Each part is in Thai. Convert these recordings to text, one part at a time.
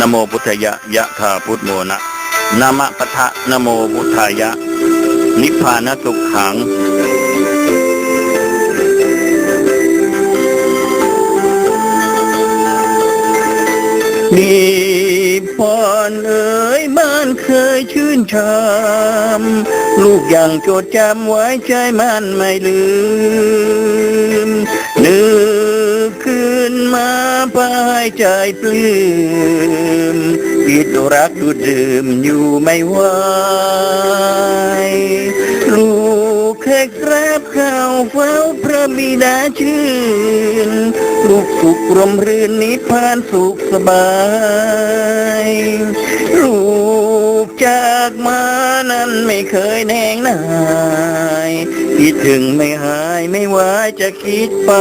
นโมพุทธายะยะธาพุทโมนะนามะปะทะนโมพุทธายะ นิพพานสุขขังนิพพานเอ๋ยบ้านเคยชื่นชมลูกยังจดจำไว้ใจมันไม่ลืม มาภายใจปลื้มปิดรักดูดื่มอยู่ไม่ไหวลูกเคยกราบเข้าเฝ้าพระบิดาชื่น ลูกสุขรมรื่นนิพพานสุขสบาย ลูกจากมานั้นไม่เคยแนงนายคิดถึงไม่หายไม่ไหวจะคิดไป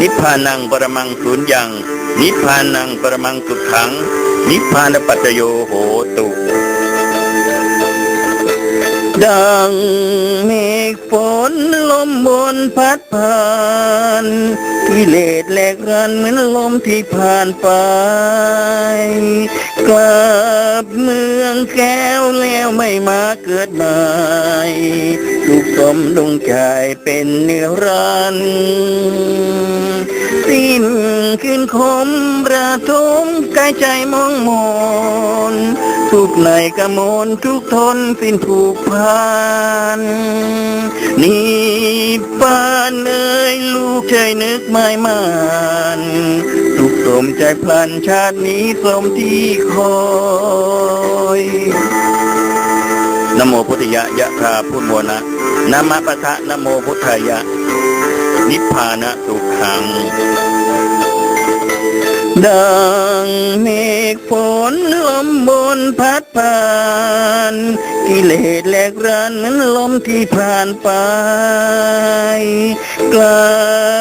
นิพพานังปรมังสุญญัง นิพพานังปรมังสุขัง นิพพานปัจโยโหตุดังเมฆฝนลมบนพัดผ่านกิเลสแหลกรันเหมือนลมที่ผ่านไป กลับเมืองแก้วแล้วไม่มาเกิดใหม่สุขสมดวงใจเป็นนิรันดร์สิ้นขึ้น คมระทมกายใจมองมนทุกในกระมนทุกทนสิ้นผูกพันนิพพานเอ่ยลูกใจนึกไม่มันสุขสมใจพลันชาตินี้สมที่คอยนโมพุทธยะยะคาพุทโมนะนะมะปะทะนโมพุทธายะ นิพพานะสุขัง ดังเมฆฝนลมบนพัดผ่าน กิเลสแหลกรันเหมือนลมที่ผ่านไป กลั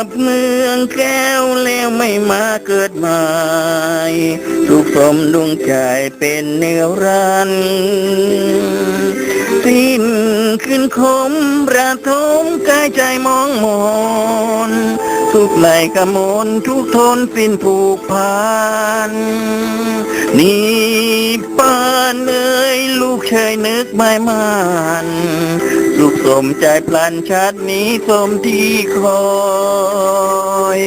บเมืองแก้วแล้วไม่มาเกิดใหม่สุขสมดวงใจเป็นเนื้อรันสิ้นขึ้นคมระทมกายใจมองมน ทุกไหลกระมนทุกทนสิ้นผูกพันนี่ป้านเอ้ยลูกเชยนึกไม่มันลูกสมใจพลันชาตินี้สมที่คอย